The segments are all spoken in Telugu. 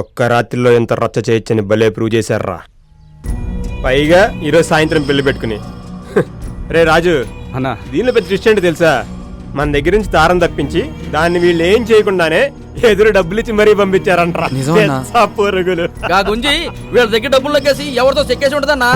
ఒక్క రాత్రిలో ఎంత రచ్చ చేయొచ్చని భలే ప్రూవ్ చేశారా పైగా ఈరోజు సాయంత్రం పెళ్ళి పెట్టుకుని. రే రాజు అన్నా. దీనిలో పెద్ద ట్విస్ట్ ఏంటో తెలుసా? మన దగ్గర నుంచి దారం తప్పించి దాన్ని వీళ్ళు ఏం చేయకుండానే ఎదురు డబ్బులు ఇచ్చి మరీ పంపించారంట్రా. నిజమన్నా? పెద్ద పొరుగులు. గా గుంజి వీళ్ళ దగ్గర డబ్బులు లెక్కేసి ఎవరితో చెక్కేసి ఉంటుందన్నా?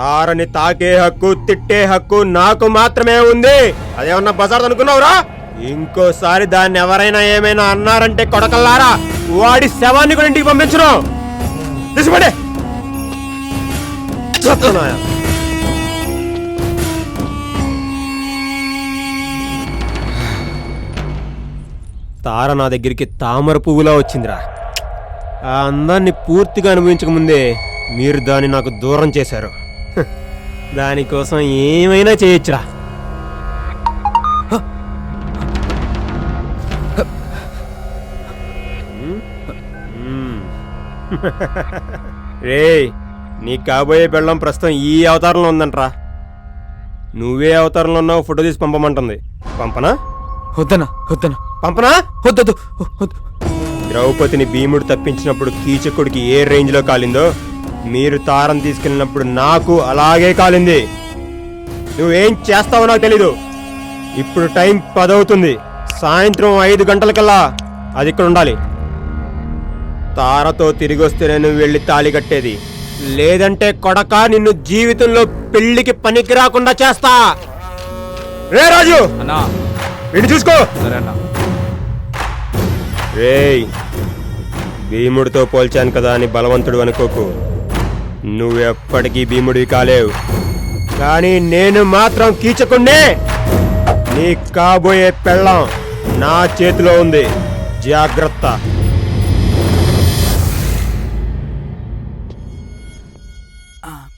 తారని తాకే హక్కు తిట్టే హక్కు నాకు మాత్రమే ఉంది. అదేమన్నా బజార్ అనుకున్నావురా? ఇంకోసారి దాన్ని ఎవరైనా ఏమైనా అన్నారంటే కొడకల్లారా? వాడి శవాన్ని కూడా ఇంటికి పంపించను. తీసిపడే తార నా దగ్గరికి తామర పువ్వులా వచ్చిందిరా. ఆ అందాన్ని పూర్తిగా అనుభవించక ముందే మీరు దాన్ని నాకు దూరం చేశారు. దానికోసం ఏమైనా చేయొచ్చురా. రే నీ కాబోయే పెళ్ళం ప్రస్తుతం ఈ అవతారంలో ఉందంట్రా. నువ్వే అవతారంలో ఉన్నావు ఫోటో తీసి పంపమంటుంది. పంపనా? వద్దనా వద్దనా పంపనా? వద్దొద్దు వద్దు. ద్రౌపదిని భీముడు తప్పించినప్పుడు కీచకుడికి ఏ రేంజ్లో కాలిందో మీరు తారం తీసుకెళ్ళినప్పుడు నాకు అలాగే కాలింది. నువ్వేం చేస్తావో నాకు తెలీదు. ఇప్పుడు టైం పదవుతుంది. సాయంత్రం ఐదు గంటలకల్లా అది ఇక్కడ ఉండాలి. తారతో తిరిగి వస్తే నేను వెళ్ళి తాళి కట్టేది. లేదంటే కొడక నిన్ను జీవితంలో పెళ్ళికి పనికి రాకుండా చేస్తా. రే రాజు! అన్నా. వీడిని చూసుకో. సరే అన్నా. రేయ్ భీముడితో పోల్చాను కదా అని బలవంతుడు అనుకోకు. నువ్వెప్పటికీ భీముడివి కాలేవు. కానీ నేను మాత్రం కీచకుండే నీ కాబోయే పెళ్ళం నా చేతిలో ఉంది. జాగ్రత్త.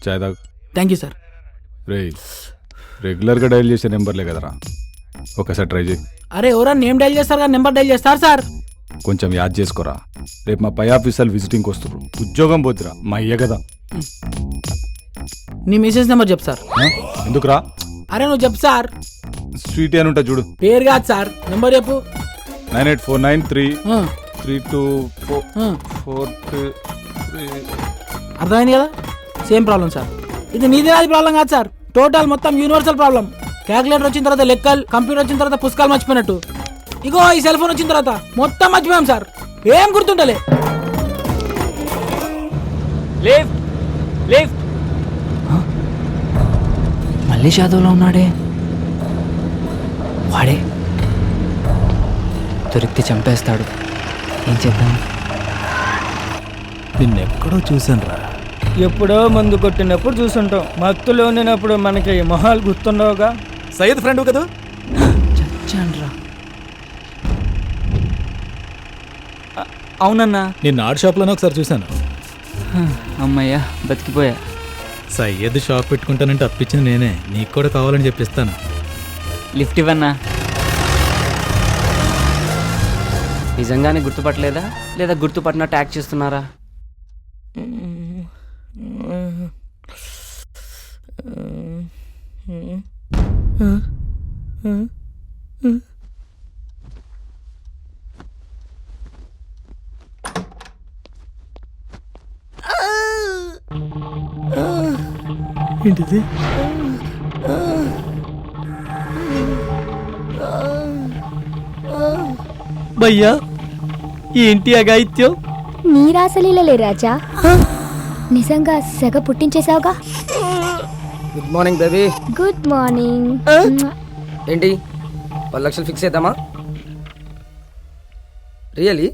చాయ్ తాగు థ్యాంక్ యూ సార్. రే రెగ్యులర్గా డైల్ చేసే నెంబర్లే కదరా. ఒకసారి ట్రై చేయి. అరే ఎవరన్నా నేమ్ డైల్ చేస్తారు కదా నెంబర్ డైల్ చేస్తారు సార్. కొంచెం యాద్ చేసుకోరా. రేపు మా పై ఆఫీసర్లు విజిటింగ్కి వస్తారు ఉద్యోగం పోతురా. మా అయ్య కదా. నీ మెసేజ్ నెంబర్ చెప్పు సార్. ఆ? ఎందుకురా? అరే నువ్వు చెప్పు సార్. స్వీట్ అని ఉంటా చూడు. పేరు కాదు సార్. నెంబర్ చెప్పు. Nine eight four nine three ah, three two four ah. Four three. అర్థమైంది కదా? Same problem sir. ఇది నీది నాది ప్రాబ్లం కాదు సార్. టోటల్ మొత్తం యూనివర్సల్ ప్రాబ్లం క్యాలిక్యులేటర్ వచ్చిన తర్వాత లెక్కలు కంప్యూటర్ వచ్చిన తర్వాత పుస్తకాలు మర్చిపోయినట్టు. ఇగో ఈ సెల్ ఫోన్ వచ్చిన తర్వాత మొత్తం మర్చిపోయాం సార్. ఏం గుర్తుంటలే. Lift lift. మళ్ళీ షాదోలో ఉన్నాడే? వాడే? దొరికితే చంపేస్తాడు. ఏం చేద్దాం? నిన్నెక్కడో చూసాను రా ఎప్పుడో మందు కొట్టినప్పుడు చూసుంటాం. మత్తులో ఉండినప్పుడు మనకి మొహాలు గుర్తుండవుగా? సయ్యద్ ఫ్రెండ్ కదా? అవునన్నా. నిన్న ఆర్ట్ షాప్లోనే ఒకసారి చూశాను. అమ్మయ్యా బతికిపోయా. సయ్యద్ షాప్ పెట్టుకుంటానంటే అప్పించింది నేనే. నీకు కూడా కావాలని చెప్పిస్తాను. లిఫ్ట్ ఇవ్వన్నా. నిజంగానే గుర్తుపట్టలేదా? లేదా గుర్తుపట్టినట్టు యాక్ట్ చేస్తున్నారా? ఏంటిది? భయ్యా ఏంటి అగాయిత్యం నీరాసలీలలే రాజా. నిజంగా సెగ పుట్టించేశావుగా? Good morning baby good morning ఏంటి? పది లక్షలు ఫిక్స్ చేద్దామా? రియలీ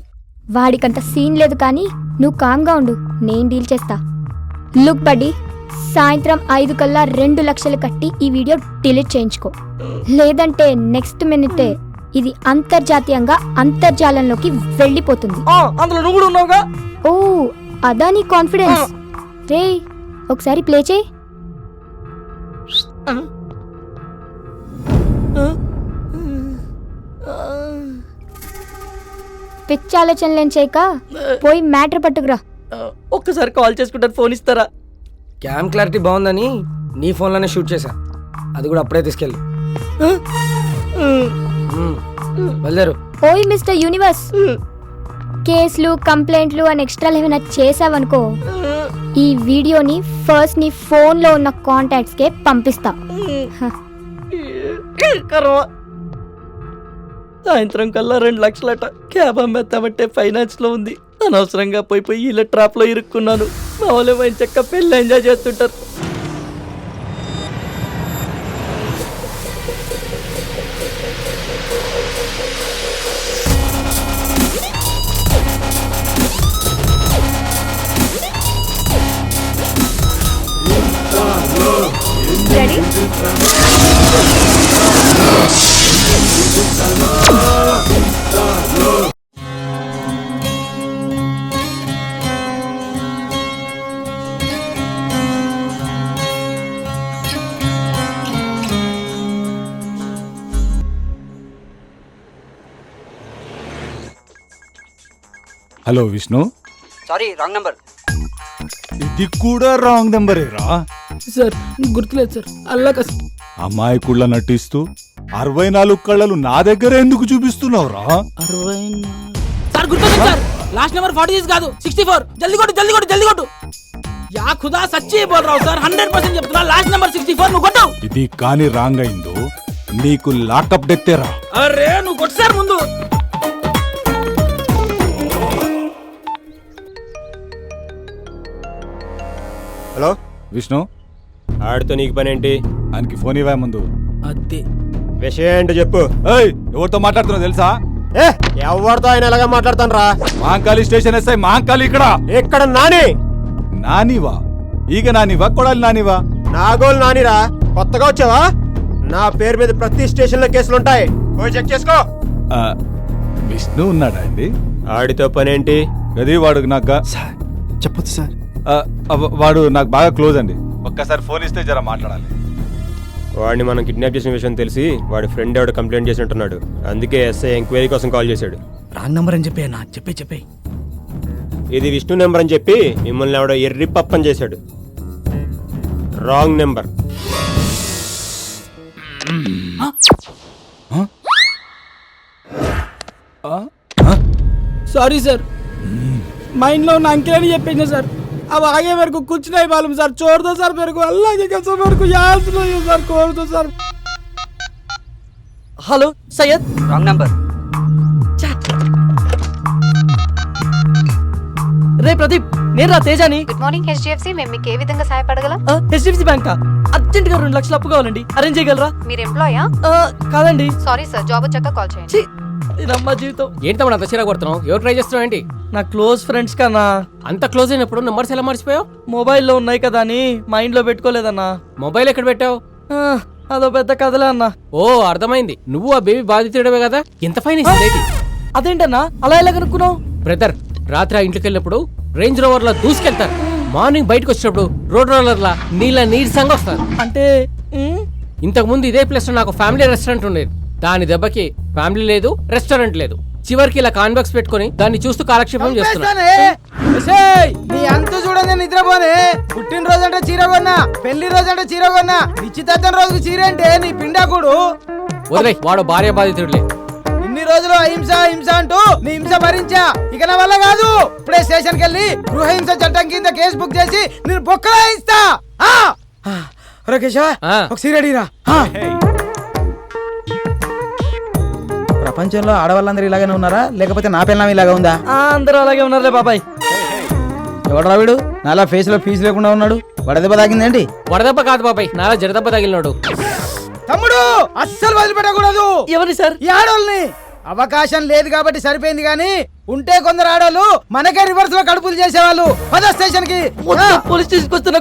వాడికంత సీన్ లేదు కానీ నువ్వు కామ్గా ఉండు. నేను డీల్ చేస్తా. లుక్ బడ్డీ సాయంత్రం ఐదు కల్లా రెండు లక్షలు కట్టి ఈ వీడియో డిలీట్ చేయించుకో. లేదంటే నెక్స్ట్ మినిటే ఇది అంతర్జాతీయంగా అంతర్జాలంలోకి వెళ్ళిపోతుంది. అందులో నువ్వు కూడా ఉన్నావుగా? ఓ అదా నీ కాన్ఫిడెన్స్? రే ఒకసారి ప్లే చేయి. పిచ్చి ఆలోచనలు ఏం చేయక పోయి మ్యాటర్ పట్టుకురా. ఒక్కసారి కాల్ చేసుకుంటారు ఫోన్ ఇస్తారా? క్యామ్ క్లారిటీ బాగుందని నీ ఫోన్లోనే షూట్ చేశా. అది కూడా అప్పుడే తీసుకెళ్ళి. బయలుదేరు. ఓయ్ మిస్టర్ యూనివర్స్. కేసులు కంప్లైంట్లు అని ఎక్స్ట్రా ఏమైనా చేసావనుకో ఈ వీడియోని ఫస్ట్ నీ ఫోన్లో ఉన్న కాంటాక్ట్స్కే పంపిస్తా. సాయంత్రం కల్లా రెండు లక్షలట క్యాబ్ అమ్మేస్తామంటే ఫైనాన్స్లో ఉంది. అనవసరంగా పోయి పోయి ఇలా ట్రాప్లో ఇరుక్కున్నాను. మా వాళ్ళు మంచి చెక్క పెళ్ళి ఎంజాయ్ చేస్తుంటారు. Hello Vishnu. Sorry wrong number ఇది కూడా రాంగ్ నెంబరేరా సార్ గుర్తులేదు సార్. అల్లా కస్ అమాయకుళ్ళ నటిస్తూ అరవై నాలుగు కళ్ళలు నా దగ్గర ఎందుకు చూపిస్తున్నావురా అరవై సార్ గుర్తుంది sir. Last number forty six కాదు. సిక్స్టీ ఫోర్ జల్దీ కొట్టు జల్దీ కొట్టు జల్దీ కొట్టు. యా ఖుదా సచ్చి బోల్ రావు సార్. హండ్రెడ్ పర్సెంట్ చెప్తున్నా. లాస్ట్ నెంబర్ సిక్స్టీ ఫోర్ నువ్వు కొట్టు. ఇది కాని రాంగ్ అయిందో నీకు లాకప్ డెత్తేరా అరే నువ్వు కొట్టు సార్ ముందు. హలో? విష్ణు? ఆడితో నీకు పని ఏంటి ఆయనకి ఫోన్ ఇవ్వా ముందు. అదే విషయం ఏంటో చెప్పు. ఏయ్ ఎవరితో మాట్లాడుతున్నావు తెలుసా? ఏ ఎవరితో ఆయన ఎలాగా మాట్లాడతాను రా మాంకాళి స్టేషన్ ఎస్ఐ మాంకాళి ఇక్కడ. ఇక్కడ నాని? నానివా? ఈగ నానివా? కొడాలి నానివా? నాగోలు నానిరా? కొత్తగా వచ్చావా? నా పేరు మీద ప్రతి స్టేషన్లో కేసులు ఉంటాయి పోయి చెక్ చేసుకో. విష్ణు ఉన్నాడా అండి? ఆడితో పని ఏంటి గది వాడు నాకు చెప్పొచ్చు సార్. ఆ, అవ- వాడు నాకు బాగా క్లోజ్ అండి. ఒక్కసారి ఫోన్ ఇస్తే జర మాట్లాడాలి. వాడిని మనం కిడ్నాప్ చేసిన విషయం తెలిసి వాడి ఫ్రెండ్ ఎవడు కంప్లైంట్ చేసినట్టున్నాడు అందుకే ఎస్ఐ ఎంక్వైరీ కోసం కాల్ చేశాడు. రాంగ్ నంబర్ అని చెప్పి అన్న చెప్పే చెప్పే. ఇది విష్ణు నెంబర్ అని చెప్పి మిమ్మల్ని ఎవడో ఎర్రి పప్పని చేశాడు. Wrong number. Sorry sir. మైండ్లో ఉన్న అంకెల్ అని చెప్పేసిన సార్. अब आगे मेरे को कुछ नहीं मालूम सर छोड़ दो सर मेरे को अल्लाह की कसम मेरे को याद नहीं है सर छोड़ दो sir hello Syed wrong number రే ప్రదీప్ నేను రా తేజాని గుడ్ మార్నింగ్ హెచ్డిఎఫ్సి మేము మీకు ఏ విధంగా సహాయపడగలం హెచ్డిఎఫ్సి బ్యాంక్ అర్జెంట్ గా రెండు లక్షలు అప్పు కావాలండి అరేంజ్ చేయగలరా మీరు ఎంప్లాయా ఆ, కాదండి సారీ సార్ జాబ్ వచ్చాక కాల్ చేయండి ఛీ, ఇదమ్మా జీవితం. ఏంటి తమ్ముడు అంత చీర కొడుతున్నావు ఎవరు ట్రై చేస్తున్నావు ఏంటి? నా క్లోజ్ ఫ్రెండ్స్ కన్నా. అంత క్లోజ్ అయినప్పుడు నెంబర్స్ ఎలా మర్చిపోయావు? మొబైల్లో ఉన్నాయి కదా అని మైండ్లో పెట్టుకోలేదన్నా. మొబైల్ ఎక్కడ పెట్టావు? ఆ, అదో పెద్ద కథలే అన్నా. ఓ అర్థమైంది. నువ్వు ఆ బేబీ బాధితుడవే కదా? ఎంత ఫైన్ ఇస్తుంది అదేంటన్నా? అలా ఎలా కనుక్కున్నావు? బ్రదర్ రాత్రి ఆ ఇంటికి వెళ్ళినప్పుడు రేంజ్ రోవర్ లా దూసుకెళ్తారు. మార్నింగ్ బయటకు వచ్చినప్పుడు రోడ్ రోలర్ లా నీళ్ళ నీరసంగా వస్తారు. అంటే ఉమ్, ఇంతకు ముందు ఇదే ప్లేస్లో నాకు ఫ్యామిలీ రెస్టారెంట్ ఉండేది. దాని దెబ్బకి ఫ్యామిలీ లేదు రెస్టారెంట్ లేదు. చివరికి ఇలా కాన్బాక్స్ పెట్టుకొని దాన్ని చూస్తూ కాలక్షేపం చేస్తున్నా నీ అంత నిద్రపోనే. పుట్టినరోజు అంటే చీర కొన్నా పెళ్ళి రోజు అంటే చీర కొన్నా నిశ్చితార్థం రోజుకి చీర అంటే నీ పిండాకుడు. వదిలే వాడు భార్య బాధితుడులే. ఇన్ని రోజులు అహింస హింస అంటూ నీ హింస భరించా. ఇక నా వల్ల కాదు. ఇప్పుడే స్టేషన్కి వెళ్ళి గృహహింస చట్టం కింద కేసు బుక్ చేసి నేను బొక్కలా ఇస్తా. కేశవ ఆ. ఒక సీరడీరా ప్రపంచంలో ఆడవాళ్ళందరూ ఇలాగనే ఉన్నారా? లేకపోతే నా పిల్లం ఇలాగా ఉందా? అందరూ అలాగే ఉన్నారులే బాబాయ్. ఎవడరా వీడు? నాలా ఫేస్లో ఫీజు లేకుండా ఉన్నాడు. వడదెబ్బ తాగిందేంటి వడదెబ్బ కాదు బాబాయ్. నాలా జడదెబ్బ తగిలినాడు తమ్ముడు అస్సలు వదిలిపెట్టకూడదు. ఎవరి సార్? ఈ ఆడోళ్ళని. అవకాశం లేదు కాబట్టి సరిపోయింది కానీ ఉంటే కొందరు ఆడోళ్ళు మనకే రివర్స్లో కడుపులు చేసేవాళ్ళు. పద స్టేషన్కి. పోలీస్ స్టేషన్ వస్తున్న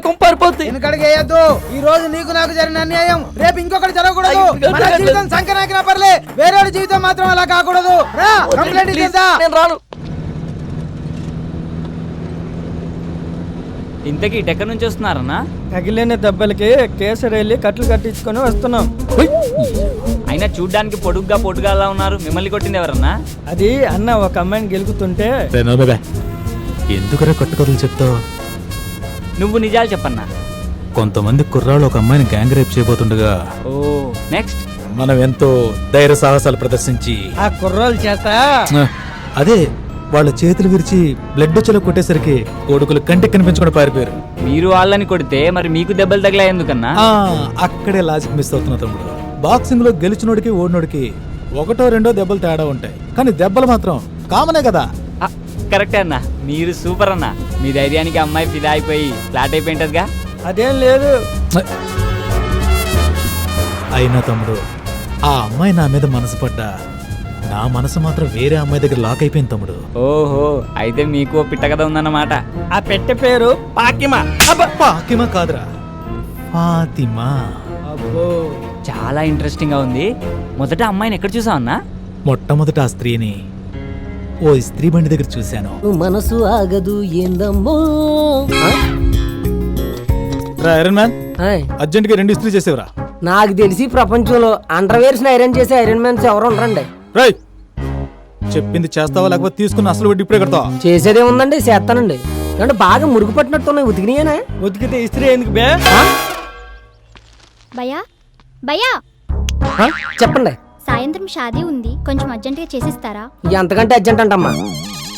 వెనుకడికి వేయద్దు. ఈ రోజు నీకు నాకు జరిగిన అన్యాయం. రేపు ఇంకొకటి జరగకూడదు. మన జీవితం సంకనాకినా పర్లే. వేరే జీవితం మాత్రం అలా కాకూడదు. రా కంప్లైంట్ నేను రాను. ఇంతకీ ఎక్కడి నుంచి వస్తున్నారన్నా? తగిలిన దెబ్బలకి కేసరి వెళ్ళి కట్లు కట్టించుకొని వస్తున్నాం. అయినా చూడ్డానికి పొడుగ్గా పొడుగా అలా ఉన్నారు. మిమ్మల్ని కొట్టింది ఎవరన్నా? అది అన్న ఒక అమ్మాయిని గెలుకుతుంటే ఎందుకురా కట్టుకథలు చెప్తావు? నువ్వు నిజాలు చెప్పన్నా? కొంతమంది కుర్రాళ్ళు ఒక అమ్మాయిని గ్యాంగ్ రేప్ చేయబోతుండగా ఓ నెక్స్ట్ మనం ఎంతో ధైర్య సాహసాలు ప్రదర్శించి ఆ కుర్రోల చేత అదే వాళ్ళ చేతులు విరిచి బ్లడ్ వచ్చేలా కొట్టేసరికి కొడుకులు కంటికి కనిపించకుండా పారిపోయారు. మీరు వాళ్ళని కొడితే మరి మీకు దెబ్బలు తగిలా ఎందుకన్నా? ఆ, అక్కడే లాజిక్ మిస్ అవుతున్నా తమ్ముడు. బాక్సింగ్లో గెలిచినోడికి ఓడినోడికి ఒకటో రెండో దెబ్బలు తేడా ఉంటాయి. కానీ దెబ్బలు మాత్రం కామనే కదా. కరెక్టే అన్న. మీరు సూపర్ అన్న. మీ ధైర్యానికి అమ్మాయి ఫిదా అయిపోయి ఫ్లాట్ అయిపోయింటదిగా అదేం లేదు. అయినా తమ్ముడు ఆ అమ్మాయి నా మీద మనసు పడ్డా. నా మనసు మాత్రం వేరే అమ్మాయి దగ్గర లాక్ అయిపోయింది తమ్ముడు. ఓహో అయితే మీకు ఓ పిట్ట కథ ఉందన్నమాట. ఆ పెట్టె పేరు పాకిమా. అబ్బా! పాకిమా కాదురా. ఫాతిమా. అబ్బో. చాలా ఇంట్రెస్టింగ్గా ఉంది. మొదట అమ్మాయిని ఎక్కడ చూసావు అన్నా? మొట్టమొదట ఆ స్త్రీని ఓ స్త్రీ బండి దగ్గర చూశాను. మనసు ఆగదు ఏందమ్మో? ఐరన్ మ్యాన్ అర్జెంట్గా రెండు ఇస్త్రీ చేసేవరా? నాకు తెలిసి ప్రపంచంలో అండర్వేర్స్ ఐరన్ చేసే ఐరన్ మ్యాన్స్ ఎవరు ఉండరండి. రై చెప్పింది చేస్తావా లేకపోతే తీసుకున్న అసలు వడ్డీ ఇప్పుడే కడతావా? చేసేదే ఉందండి చేస్తానండి. అంటే బాగా మురుగు పట్టినట్టున్నాయి ఉతికినాయేనా? ఉతికితే ఇస్త్రీ ఎందుకు బే? భయా భయా ఆ? చెప్పండి. సాయంత్రం షాదీ ఉంది. కొంచెం అర్జెంటుగా చేసిస్తారా? ఎంతకంటే అర్జెంట్ అంటమ్మా.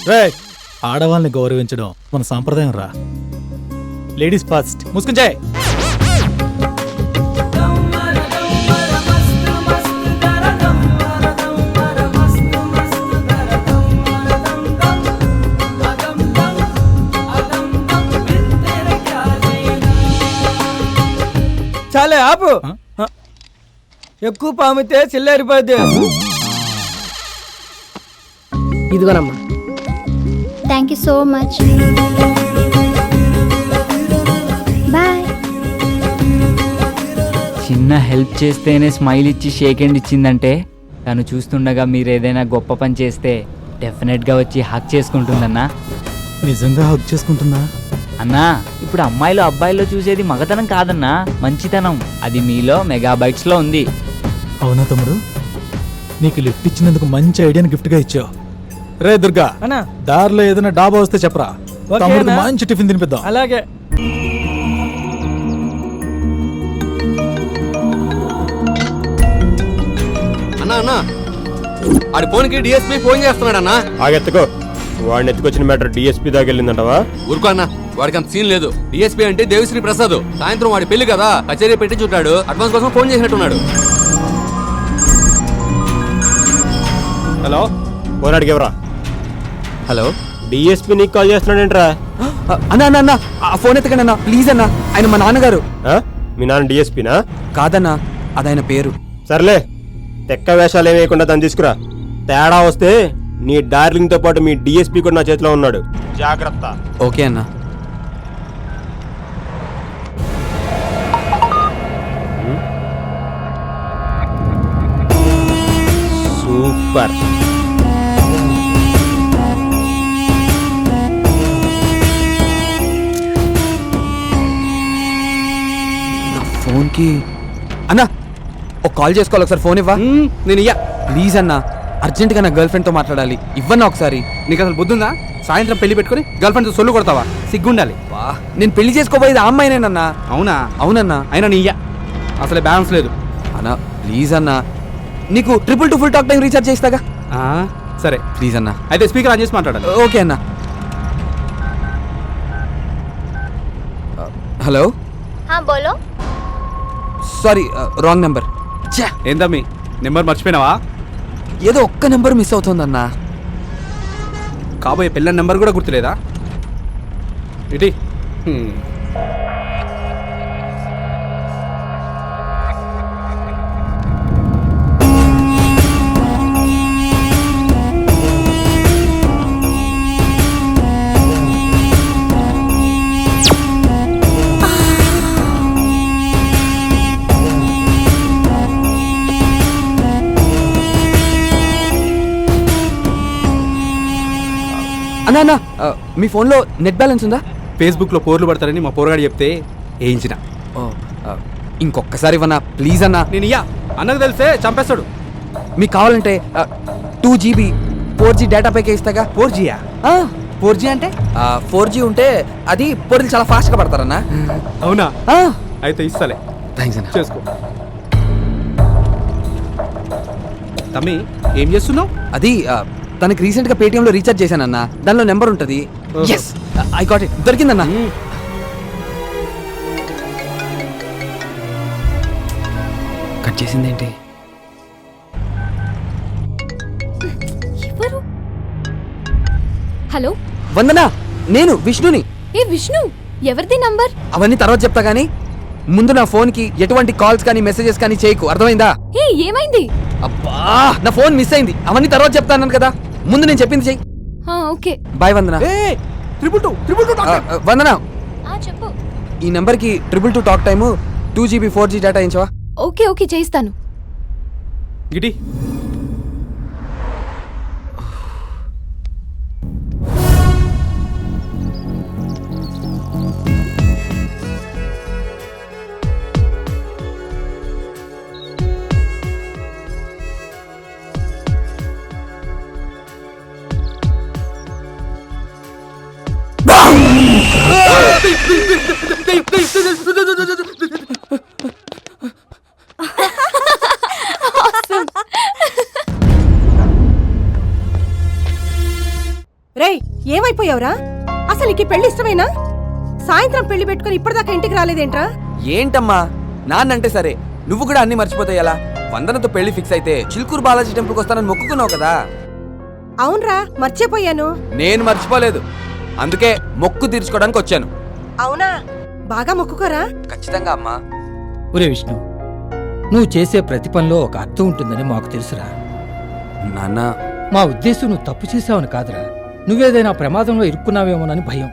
రే ఆడవాళ్ళని గౌరవించడం మన సాంప్రదాయం రా. Ladies first. ముసుకుంచాయ్ చాలే ఆపు. ఎక్కువ పామితే చిల్లారిపోద్ది ఇదిగోనమ్మా. Thank you so much bye చిన్న హెల్ప్ చేస్తేనే స్మైల్ ఇచ్చి షేక్ హ్యాండ్ ఇచ్చిందంటే తను చూస్తుండగా మీరు ఏదైనా గొప్ప పని చేస్తే డెఫినెట్గా వచ్చి హక్ చేసుకుంటుందన్నా. నిజంగా హక్ చేసుకుంటుందా? అన్నా ఇప్పుడు అమ్మాయిలు అబ్బాయిల్లో చూసేది మగతనం కాదన్నా మంచితనం. అది మీలో మెగాబైట్స్లో ఉంది. అవునా తమ్ముడు? నీకు లిఫ్ట్ ఇచ్చినందుకు మంచి ఐడియాని గిఫ్ట్గా ఇచ్చావు. రే దుర్గా అన్నా. దారిలో ఏదైనా డాబా వస్తే చెప్పరా. ఓకేనా? తమ్ముడికి మంచి టిఫిన్ తినిపిద్దాం. అలాగే. అన్నా అన్నా. ఆడి ఫోన్కి డిఎస్పీ ఫోన్ చేస్తున్నాడు అన్నా ఆగెత్తుకో. వాడిని ఎత్తుకొచ్చిన మ్యాటర్ డిఎస్పీ దాకా వెళ్ళిందంటవా? ఊరుకో అన్న. వాడికి అంత సీన్ లేదు. డిఎస్పీ అంటే దేవిశ్రీ ప్రసాద్. సాయంత్రం వాడి పెళ్ళి కదా. కచేరీ పెట్టి చుట్టాడు అడ్వాన్స్ కోసం ఫోన్ చేసినట్టున్నాడు. హలో ఫోన్ అడిగేవరా? హలో? డిఎస్పీ నీకు కాల్ చేస్తున్నాడేంట్రా? అన్నా అన్న అన్న ఆ ఫోన్ ఎత్తకండి అన్న ప్లీజ్ అన్న ఆయన మా నాన్నగారు. ఆ? మీ నాన్న డిఎస్పీనా? కాదన్నా అది ఆయన పేరు. సర్లే తెక్క వేషాలు ఏమి వేయకుండా దాన్ని తీసుకురా. తేడా వస్తే నీ డార్లింగ్తో పాటు మీ డిఎస్పీ కూడా నా చేతిలో ఉన్నాడు. జాగ్రత్త. ఓకే అన్న. సూపర్. ఫోన్కి అన్నా ఒక కాల్ చేసుకోవాలి ఒకసారి ఫోన్ ఇవ్వా? నేను ఇయ్యా. ప్లీజ్ అన్నా అర్జెంట్గా నా గర్ల్ ఫ్రెండ్తో మాట్లాడాలి. ఇవ్వన్నా ఒకసారి. నీకు అసలు బుద్ధుందా? సాయంత్రం పెళ్ళి పెట్టుకొని గర్ల్ ఫ్రెండ్తో సొల్లు కొడతావా? సిగ్గుండాలి. వా. నేను పెళ్ళి చేసుకోబోయేది ఆ అమ్మాయినేనన్నా. అవునా? అవునన్నా. అయినా నీ ఇయ్యా. అసలే బ్యాలెన్స్ లేదు. అన్నా ప్లీజ్ అన్నా నీకు triple two full talk time recharge చేస్తాగా సరే. ప్లీజ్ అన్నా. అయితే స్పీకర్ ఆన్ చేసి మాట్లాడాలి. ఓకే అన్నా. హలో? బోలో. సారీ రాంగ్ నెంబర్ ఏందమ్మి నెంబర్ మర్చిపోయినావా? ఏదో ఒక్క నెంబర్ మిస్ అవుతుందన్నా. కాబోయే పిల్ల నెంబర్ కూడా గుర్తులేదా? ఇటీ. అన్నా మీ ఫోన్లో నెట్ బ్యాలెన్స్ ఉందా? ఫేస్బుక్లో పోర్లు పడతారని మా పోరగాడు చెప్తే వేయించిన ఇంకొకసారి ఇవ్వనా ప్లీజ్ అన్నా. నేను ఇయ్యా అన్నకు తెలిసే చంపేస్తాడు. మీకు కావాలంటే two GB four G data ప్యాకే ఇస్తాగా? ఫోర్ జీయా? ఫోర్ జీ అంటే? ఫోర్ జీ ఉంటే అది పొరులు చాలా ఫాస్ట్గా పడతారన్నా. అవునా? అయితే ఇస్తాలే. థ్యాంక్స్ అన్న. చేసుకో. తమ్మి ఏం చేస్తున్నావు? అది తనకి రీసెంట్గా పేటిఎం లో రీఛార్జ్ చేశానన్న. దానిలో నెంబర్ ఉంటది. ఎస్ ఐ గాట్ ఇట్ దొరికిందన్న. కట్ చేసిందేంటి? ఎవరు? హలో? వందనా నేను విష్ణుని. ఏ విష్ణు? ఎవరిది నంబర్? అవన్నీ తర్వాత చెప్తా గానీ ముందు నా ఫోన్కి ఎటువంటి కాల్స్ కానీ మెసేజెస్ కానీ చేయకు. అర్థమైందా? ఏ ఏమైంది? అబ్బా నా ఫోన్ మిస్ అయింది. అవన్నీ తర్వాత చెప్తాను కదా. ముందు నేను చెప్పింది చెయ్యి. Okay. Bye Vandana? Triple two triple two Vandana? ఆ, చెప్పు. ఈ నెంబర్కి triple two talk time two GB four G data ఇచ్చవా? Okay okay చేయిస్తాను. గిటి. రేయ్ ఏమైపోయావురా? అసలు నీకు ఈ పెళ్ళి ఇష్టమేనా? సాయంత్రం పెళ్ళి పెట్టుకుని ఇప్పటిదాకా ఇంటికి రాలేదేంట్రా? ఏంటమ్మా? నాన్నంటే సరే. నువ్వు కూడా అన్ని మర్చిపోతాయి ఎలా? వందనతో పెళ్ళి ఫిక్స్ అయితే చిలుకూరు బాలాజీ టెంపుల్కి వస్తానని మొక్కుకున్నావు కదా. అవునరా మర్చిపోయాను. నేను మర్చిపోలేదు. అందుకే మొక్కు తీర్చుకోవడానికి వచ్చాను. అవునా? బాగా మొక్కుకోరా? ఖచ్చితంగా అమ్మా. ఒరే విష్ణు నువ్వు చేసే ప్రతి పనిలో ఒక అర్థం ఉంటుందని మాకు తెలుసురా. నాన్న. మా ఉద్దేశం నువ్వు తప్పు చేసావని కాదురా. నువ్వేదైనా ప్రమాదంలో ఇరుక్కున్నావేమోనని భయం.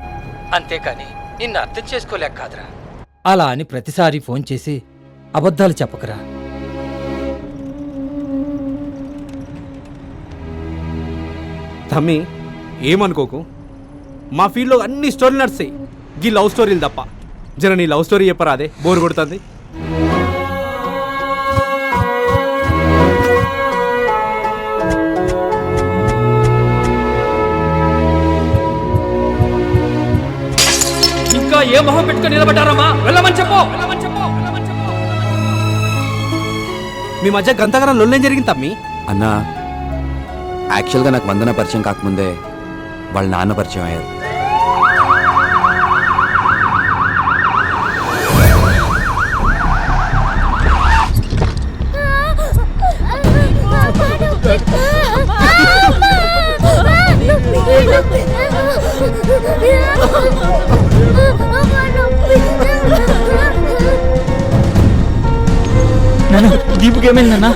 అంతేకాని నిన్ను అర్థం చేసుకోలేక కాదురా. అలా అని ప్రతిసారి ఫోన్ చేసి అబద్ధాలు చెప్పకరా. తమ్మి ఏమనుకోకు? మా ఫీల్డ్లో అన్ని స్టోరీలు నడుస్తాయి గీ లవ్ స్టోరీలు తప్ప. జర నీ లవ్ స్టోరీ చెప్పరా అదే బోర్ కొడుతుంది. ఇంకా ఏ మొహం పెట్టుకుని నిలబడ్డారమ్మా? వెళ్ళమని చెప్పు. వెళ్ళమని చెప్పు మీ మధ్య గంతగరం లొల్లేం జరిగింది తమ్మి? అన్నా యాక్చువల్గా నాకు వందన పరిచయం కాకముందే వాళ్ళ నాన్న పరిచయం అయ్యారు. దీపుకి ఏమైందన్నా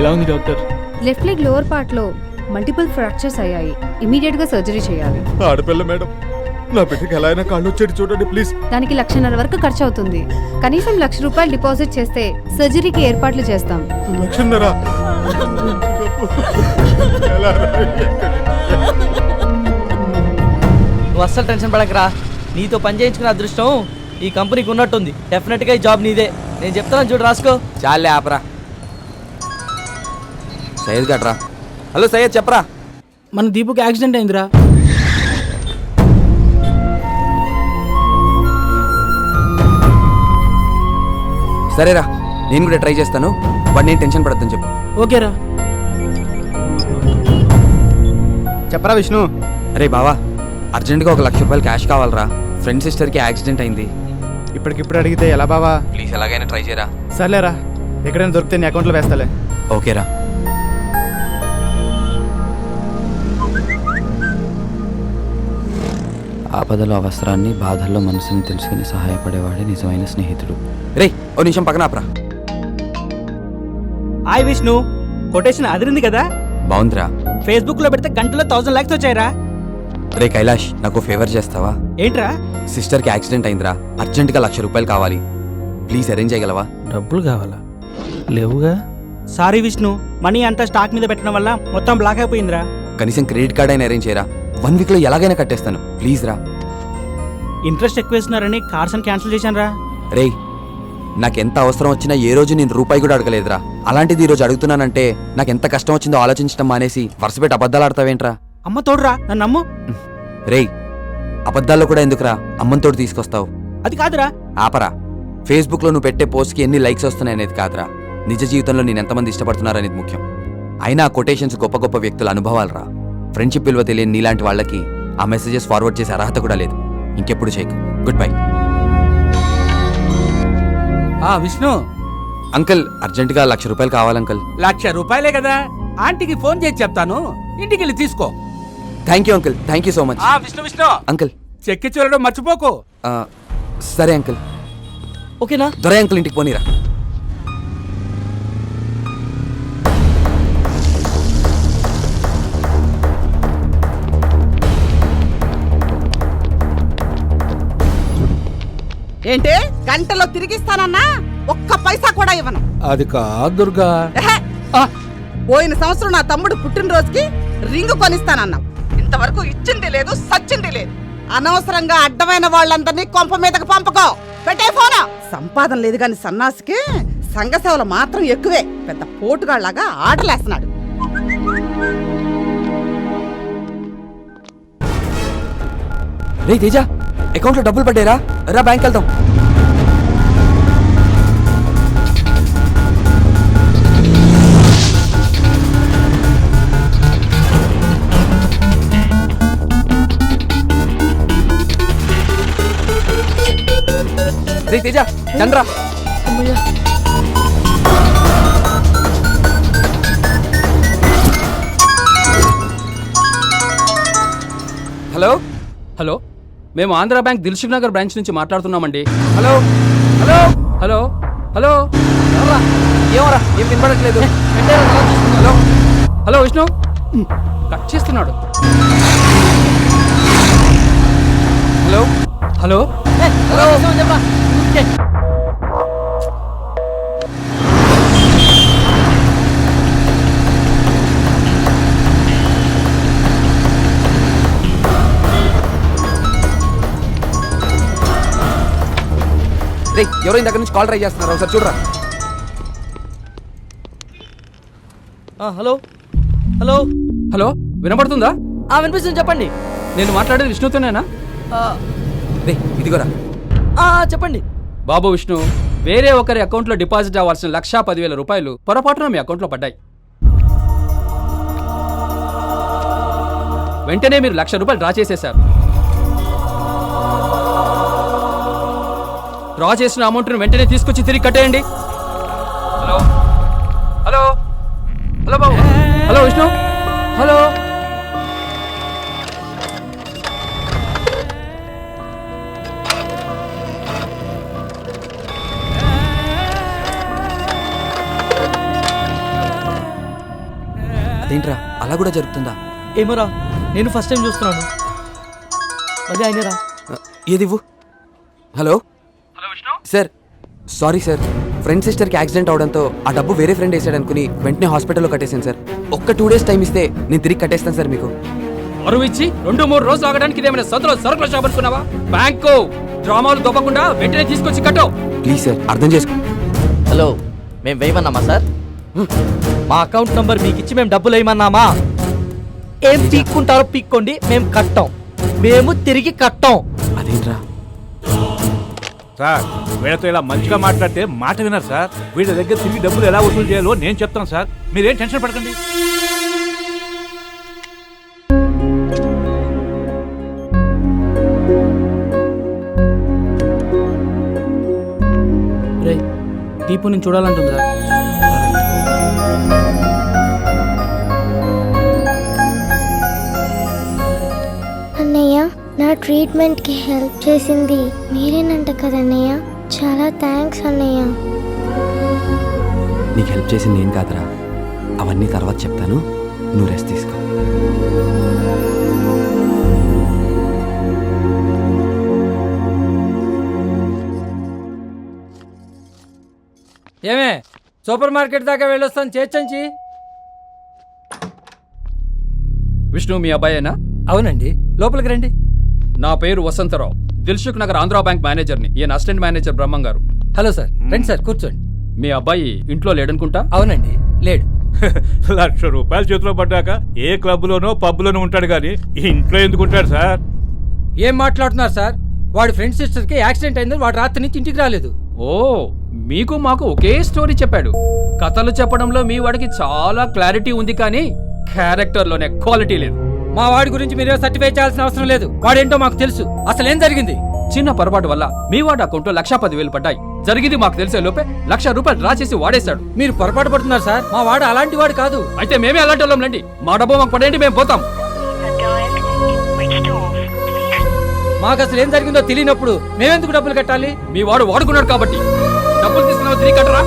ఎలా ఉంది డాక్టర్? లెఫ్ట్ లెగ్ లోవర్ పార్ట్లో మల్టిపుల్ ఫ్రాక్చర్స్ అయ్యాయి. ఇమీడియట్గా సర్జరీ చేయాలి. ఆడపిల్ల మేడం నా బిడ్డకి ఎలా అయినా కాళ్ళు వచ్చేటి చూడండి ప్లీజ్. దానికి లక్షన్నర వరకు ఖర్చు అవుతుంది కనీసం లక్ష రూపాయలు డిపాజిట్ చేస్తే సర్జరీకి ఏర్పాట్లు చేస్తాం. లక్షన్నరా? నువ్వు అస్సలు టెన్షన్ పడకరా. నీతో పని చేయించుకున్న అదృష్టం ఈ కంపెనీకి ఉన్నట్టుంది. డెఫినెట్గా ఈ జాబ్ నీదే. నేను చెప్తాను చూడు రాసుకో. చాలే ఆపరా. సయ్యద్ గట్రా హలో సయ్యద్ చెప్పరా? మన దీపుకి యాక్సిడెంట్ అయిందిరా. సరేరా నేను కూడా ట్రై చేస్తాను. బట్ నేను టెన్షన్ పడద్దని చెప్పు. ఓకేరా. చెప్పరా విష్ణు? అరే బావా అర్జెంట్గా ఒక లక్ష రూపాయలు క్యాష్ కావాలరా. ఫ్రెండ్ సిస్టర్కి యాక్సిడెంట్ అయింది. ఇప్పటికిప్పుడు అడిగితే ఎలా బావా? ప్లీజ్ ఎలాగైనా ట్రై చేయరా. సర్లేరా ఎక్కడైనా దొరికితే నీ అకౌంట్లో వేస్తాలే. ఓకేరా. ఆపదలో అవసరాన్ని బాధల్లో మనసుని తెలుసుకుని సహాయపడేవాడే నిజమైన స్నేహితుడు. రే ఓ నిమిషం పక్కన ఆపరా. హాయ్ విష్ణు కొటేషన్ అదిరింది కదా? బాగుందిరా ఫేస్బుక్లో పెడితే గంటలో థౌసండ్ లాక్స్ వచ్చాయరా. రే కైలాష్ నాకు ఫేవర్ చేస్తావా? ఏంట్రా? సిస్టర్కి యాక్సిడెంట్ అయిందిరా. అర్జెంటుగా లక్ష రూపాయలు కావాలి. ప్లీజ్ అరేంజ్ చేయగలవా? డబ్బులు కావాలా? లేవుగా? సారీ విష్ణు మనీ అంతా స్టాక్ మీద పెట్టడం వల్ల మొత్తం బ్లాక్ అయిపోయిందిరా. కనీసం క్రెడిట్ కార్డ్ అయినా అరేంజ్ చేయరా. వన్ వీక్లో ఎలాగైనా కట్టేస్తాను. ప్లీజ్ రా. ఇంట్రెస్ట్ ఎక్కువ వేస్తున్నారని కార్స్ అని క్యాన్సిల్ చేశాను రా రేయ్ నాకెంత అవసరం వచ్చినా ఏ రోజు నేను రూపాయి కూడా అడగలేదురా. అలాంటిది ఈ రోజు అడుగుతున్నానంటే నాకు ఎంత కష్టం వచ్చిందో ఆలోచించడం మానేసి వరుసపెట్టి అబద్ధాలు ఆడతావేంట్రా? అమ్మ తోడురా. నన్ను నమ్ము. రేయ్ అబద్ధాల్లో కూడా ఎందుకురా అమ్మంతోటి తీసుకొస్తావు? అది కాదురా. ఆపరా. ఫేస్బుక్లో నువ్వు పెట్టే పోస్ట్కి ఎన్ని లైక్స్ వస్తున్నాయి అనేది కాదురా. నిజ జీవితంలో నేను ఎంతమంది ఇష్టపడుతున్నారనేది ముఖ్యం. అయినా కొటేషన్స్ గొప్ప గొప్ప వ్యక్తుల అనుభవాలరా. ఫ్రెండ్షిప్ విలువ తెలియని నీలాంటి వాళ్ళకి ఆ మెసేజెస్ ఫార్వర్డ్ చేసే అర్హత కూడా లేదు. ఇంకెప్పుడు చేయకు. గుడ్ బై ఆ విష్ణు. అంకుల్ అర్జెంటుగా లక్ష రూపాయలు కావాలి అంకుల్. లక్ష రూపాయలే కదా. ఆంటీకి ఫోన్ చేసి చెప్తాను. ఇంటికి వెళ్ళి తీసుకో. Thank you uncle thank you so much ఆ విష్ణు విష్ణు. అంకుల్ చెక్కి చూడడం మర్చిపోకు. ఆ, సరే అంకుల్ ఓకేనా? దొరై అంకుల్ ఇంటికి పోనీరా. ఏంటి? గంటలో తిరిగిస్తానన్నా? ఒక్క పైసా కూడా ఇవ్వను. అది కాదు దుర్గా. ఎహె. పోయిన సంవత్సరం నా తమ్ముడు పుట్టినరోజుకి రింగు కొనిస్తానన్నావు. ఇంతవరకు ఇచ్చింది లేదు సచ్చింది లేదు. అనవసరంగా అడ్డమైన వాళ్ళందరినీ కొంప మీదకి పంపకో. పెట్టే ఫోనా. సంపాదన లేదు గాని సన్నాసికి సంఘ సేవలు మాత్రం ఎక్కువే. పెద్ద పోటుగాళ్ళాగా ఆటలేస్తున్నాడు. రే తేజ అకౌంట్లో డబ్బులు పడ్డారా రా బ్యాంక్ వెళ్దాం రే తేజ చంద్ర. హలో? హలో? మేము ఆంధ్ర బ్యాంక్ దిల్సుఖ్ నగర్ బ్రాంచ్ నుంచి మాట్లాడుతున్నామండి. హలో? హలో? హలో? హలో? ఏమరా? ఏం వినపడట్లేదు హలో? హలో విష్ణు? కట్ చేస్తున్నాడు. హలో? హలో? రే ఎవరో ఇంత నుంచి కాల్ ట్రై చేస్తున్నారు. ఒకసారి చూడరా. హలో. హలో. హలో వినపడుతుందా? ఆ వినిపిస్తుంది చెప్పండి. నేను మాట్లాడేది విష్ణుతోనేనా? రే ఇదిగోరా. చెప్పండి. బాబు విష్ణు వేరే ఒకరి అకౌంట్లో డిపాజిట్ అవ్వాల్సిన లక్షా పదివేల రూపాయలు పొరపాటున మీ అకౌంట్లో పడ్డాయి. వెంటనే మీరు లక్ష రూపాయలు డ్రా చేసేశారు. డ్రా చేసిన అమౌంట్ను వెంటనే తీసుకొచ్చి తిరిగి కట్టేయండి. హలో. హలో. హలో బాబు. హలో విష్ణు. అలా కూడా జరుగుతుందా? ఏమోరా నేను ఫస్ట్ టైం చూస్తున్నాను. మళ్ళీ అయినరా ఆ, ఏదివ్వు hello? Sir sorry sir. Friend సిస్టర్కి accident అవడంతో ఆ డబ్బు వేరే ఫ్రెండ్ వేసాడు అనుకుని వెంటనే హాస్పిటల్లో కట్టేశాను సార్. ఒక్క టూ డేస్ టైం ఇస్తే నేను తిరిగి కట్టేస్తాను సార్ మీకు. అరువు ఇచ్చి రెండు మూడు రోజులు ఆగడానికి ఇదేమైనా సొంతలో సరుకుల షాప్ అనుకున్నావా? బ్యాంకు డ్రామాలు దొబ్బకుండా వెంటనే తీసుకొచ్చి కట్టు. ప్లీజ్ సార్ అర్థం చేసుకో. హలో మేము వేయమన్నామా సార్? మా అకౌంట్ నంబర్ మీకు ఇచ్చి మేము డబ్బులు వేయమన్నామా? ఏం పీక్కుంటారో పీక్కోండి మేము కట్టాం. మేము తిరిగి కట్టాం. అదేంట్రా? సార్ వీళ్ళతో ఇలా మంచిగా మాట్లాడితే మాట వినరు సార్. వీళ్ళ దగ్గర తిరిగి డబ్బులు ఎలా వసూలు చేయాలో నేను చెప్తాను సార్. మీరేం టెన్షన్ పడకండి. దీపు నేను చూడాలంటుందిరా నా ట్రీట్మెంట్కి హెల్ప్ చేసింది. మీరేనంట కదన్నయ్య? చాలా థ్యాంక్స్ అన్నయ్య. నీకు హెల్ప్ చేసింది నేను కాదురా. అవన్నీ తర్వాత చెప్తాను. నువ్వు రెస్ట్ తీసుకో. ఏమే? సూపర్ మార్కెట్ దాకా వెళ్ళొస్తాను చేర్చంచి విష్ణు మీ అబ్బాయేనా? అవునండి. లోపలికి రండి. నా పేరు వసంతరావు. దిల్సుఖ్ నగర్ ఆంధ్రా బ్యాంక్ మేనేజర్ని ఈయన అసిస్టెంట్ మేనేజర్ బ్రహ్మం గారు. హలో సార్ రండి సార్ కూర్చోండి. మీ అబ్బాయి ఇంట్లో లేడనుకుంటా? అవునండి లేడు. లక్ష రూపాయలు చేతిలో పడ్డాక ఏ క్లబ్లోనో పబ్లోనో ఉంటాడు కానీ ఇంట్లో ఎందుకు ఉంటాడు సార్? ఏం మాట్లాడుతున్నారు సార్? వాడి ఫ్రెండ్ సిస్టర్కి యాక్సిడెంట్ అయింది వాడు రాత్రి నుంచి ఇంటికి రాలేదు. ఓ మీకు మాకు ఒకే స్టోరీ చెప్పాడు. కథలు చెప్పడంలో మీ వాడికి చాలా క్లారిటీ ఉంది కానీ క్యారెక్టర్లోనే క్వాలిటీ లేదు. మా వాడి గురించి మీరే సర్టిఫై చేయాల్సిన అవసరం లేదు. వాడేంటో మాకు తెలుసు. అసలు ఏం జరిగింది? చిన్న పొరపాటు వల్ల మీ వాడి అకౌంట్లో లక్షా పదివేలు పడ్డాయి. జరిగింది మాకు తెలిసే లోపే లక్ష రూపాయలు డ్రా చేసి వాడేశాడు. మీరు పొరపాటు పడుతున్నారు సార్. మా వాడు అలాంటి వాడు కాదు. అయితే మేమే అలాంటి వాళ్ళం రండి. మా డబ్బు మాకు పడేయండి మేము పోతాం. మాకు అసలు ఏం జరిగిందో తెలియనప్పుడు మేమెందుకు డబ్బులు కట్టాలి? మీ వాడు వాడుకున్నాడు కాబట్టి. డబ్బులు తీసుకున్నావు తిరిగి కట్టరా?